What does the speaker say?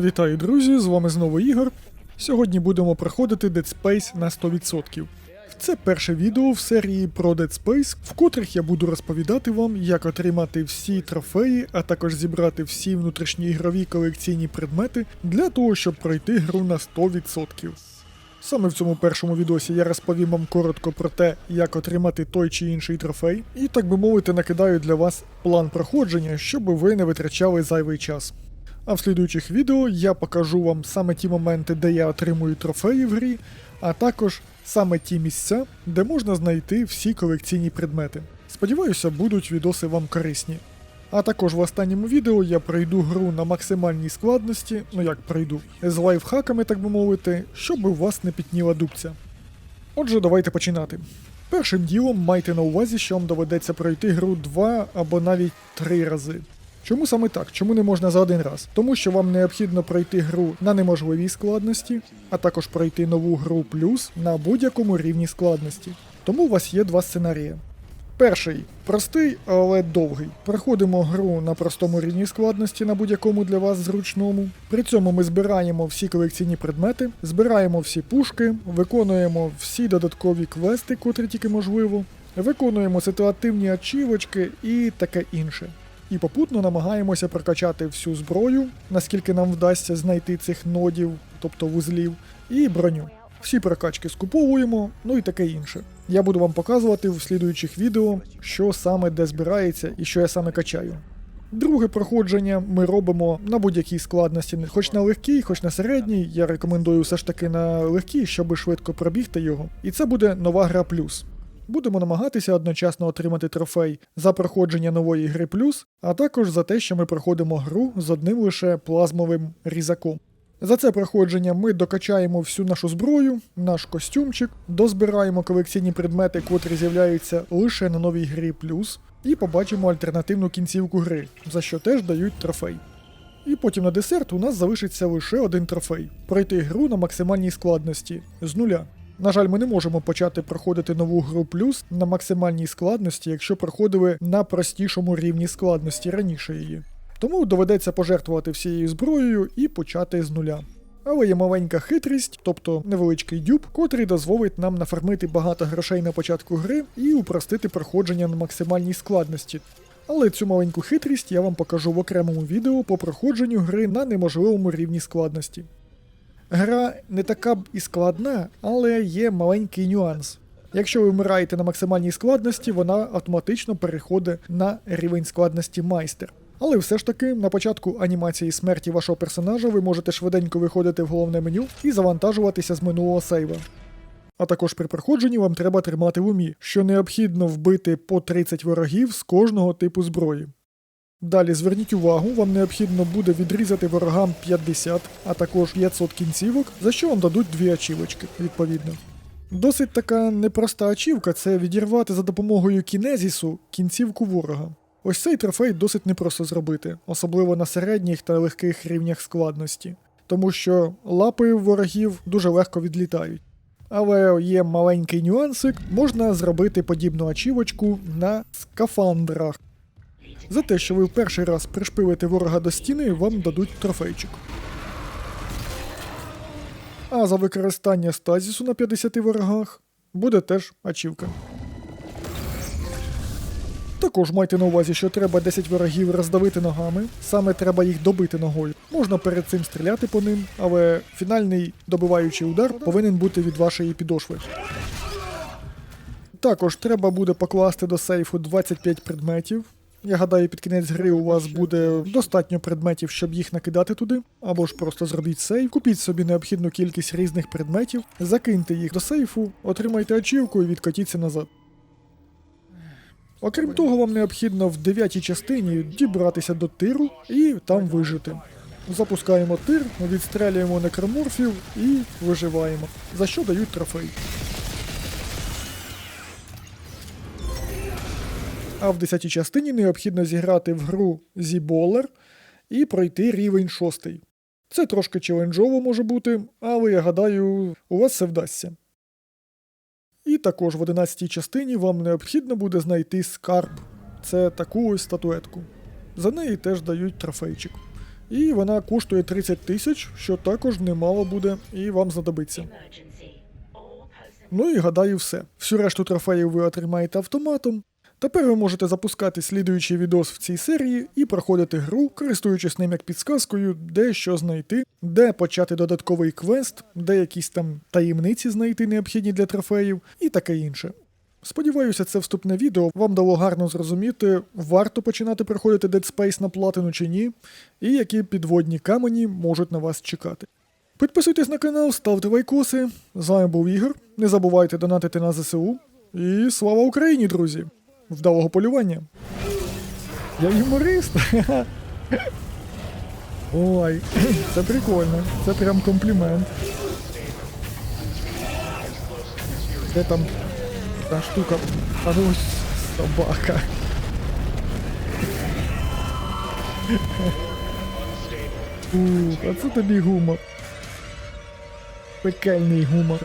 Вітаю, друзі! З вами знову Ігор. Сьогодні будемо проходити Dead Space на 100%. Це перше відео в серії про Dead Space, в котрих я буду розповідати вам, як отримати всі трофеї, а також зібрати всі внутрішньоігрові колекційні предмети для того, щоб пройти гру на 100%. Саме в цьому першому відосі я розповім вам коротко про те, як отримати той чи інший трофей, і так би мовити, накидаю для вас план проходження, щоб ви не витрачали зайвий час. А в слідуючих відео я покажу вам саме ті моменти, де я отримую трофеї в грі, а також саме ті місця, де можна знайти всі колекційні предмети. Сподіваюся, будуть відоси вам корисні. А також в останньому відео я пройду гру на максимальній складності, ну як пройду, з лайфхаками, так би мовити, щоб у вас не пітніла дубця. Отже, давайте починати. Першим ділом майте на увазі, що вам доведеться пройти гру два або навіть три рази. Чому саме так? Чому не можна за один раз? Тому що вам необхідно пройти гру на неможливій складності, а також пройти нову гру плюс на будь-якому рівні складності. Тому у вас є два сценарії. Перший простий, але довгий. Проходимо гру на простому рівні складності на будь-якому для вас зручному. При цьому ми збираємо всі колекційні предмети, збираємо всі пушки, виконуємо всі додаткові квести, котрі тільки можливо, виконуємо ситуативні ачівочки і таке інше. І попутно намагаємося прокачати всю зброю, наскільки нам вдасться знайти цих нодів, тобто вузлів, і броню. Всі прокачки скуповуємо, ну і таке інше. Я буду вам показувати в слідуючих відео, що саме де збирається і що я саме качаю. Друге проходження ми робимо на будь-якій складності, хоч на легкій, хоч на середній. Я рекомендую все ж таки на легкій, щоб швидко пробігти його. І це буде нова гра плюс. Будемо намагатися одночасно отримати трофей за проходження нової гри плюс, а також за те, що ми проходимо гру з одним лише плазмовим різаком. За це проходження ми докачаємо всю нашу зброю, наш костюмчик, дозбираємо колекційні предмети, котрі з'являються лише на новій грі плюс, і побачимо альтернативну кінцівку гри, за що теж дають трофей. І потім на десерт у нас залишиться лише один трофей пройти гру на максимальній складності з нуля. На жаль, ми не можемо почати проходити нову гру плюс на максимальній складності, якщо проходили на простішому рівні складності раніше її. Тому доведеться пожертвувати всією зброєю і почати з нуля. Але є маленька хитрість, тобто невеличкий дюб, котрий дозволить нам нафармити багато грошей на початку гри і упростити проходження на максимальній складності. Але цю маленьку хитрість я вам покажу в окремому відео по проходженню гри на неможливому рівні складності. Гра не така б і складна, але є маленький нюанс. Якщо ви вмираєте на максимальній складності, вона автоматично переходить на рівень складності майстер. Але все ж таки, на початку анімації смерті вашого персонажа ви можете швиденько виходити в головне меню і завантажуватися з минулого сейва. А також при проходженні вам треба тримати в умі, що необхідно вбити по 30 ворогів з кожного типу зброї. Далі зверніть увагу, вам необхідно буде відрізати ворогам 50, а також 500 кінцівок, за що вам дадуть дві ачівочки, відповідно. Досить така непроста ачівка це відірвати за допомогою кінезісу кінцівку ворога. Ось цей трофей досить непросто зробити, особливо на середніх та легких рівнях складності, тому що лапи ворогів дуже легко відлітають. Але є маленький нюансик, можна зробити подібну ачівочку на скафандрах. За те, що ви в перший раз пришпилите ворога до стіни, вам дадуть трофейчик. А за використання стазісу на 50 ворогах буде теж ачівка. Також майте на увазі, що треба 10 ворогів роздавити ногами, саме треба їх добити ногою. Можна перед цим стріляти по ним, але фінальний добиваючий удар повинен бути від вашої підошви. Також треба буде покласти до сейфу 25 предметів. Я гадаю, під кінець гри у вас буде достатньо предметів, щоб їх накидати туди, або ж просто зробіть сейф, купіть собі необхідну кількість різних предметів, закиньте їх до сейфу, отримайте ачівку і відкотіться назад. Окрім того, вам необхідно в дев'ятій частині дібратися до тиру і там вижити. Запускаємо тир, відстрелюємо некроморфів і виживаємо, за що дають трофей. А в 10 частині необхідно зіграти в гру Зіболер і пройти рівень 6. Це трошки челенджово може бути, але я гадаю, у вас все вдасться. І також в 11 частині вам необхідно буде знайти скарб. Це таку ось статуетку. За неї теж дають трофейчик. І вона коштує 30 тисяч, що також немало буде і вам знадобиться. Ну і гадаю, все. Всю решту трофеїв ви отримаєте автоматом. Тепер ви можете запускати слідуючий відос в цій серії і проходити гру, користуючись ним як підсказкою, де що знайти, де почати додатковий квест, де якісь там таємниці знайти необхідні для трофеїв і таке інше. Сподіваюся, це вступне відео вам дало гарно зрозуміти, варто починати проходити Dead Space на платину чи ні, і які підводні камені можуть на вас чекати. Підписуйтесь на канал, ставте лайкоси. З вами був Ігор. Не забувайте донатити на ЗСУ. І слава Україні, друзі! Вдалого полювання! Я юморист! Ой, це прикольно. Це прям комплімент. Де там та штука? А ну собака. Ух, а це тобі гумор. Пекельний гумор.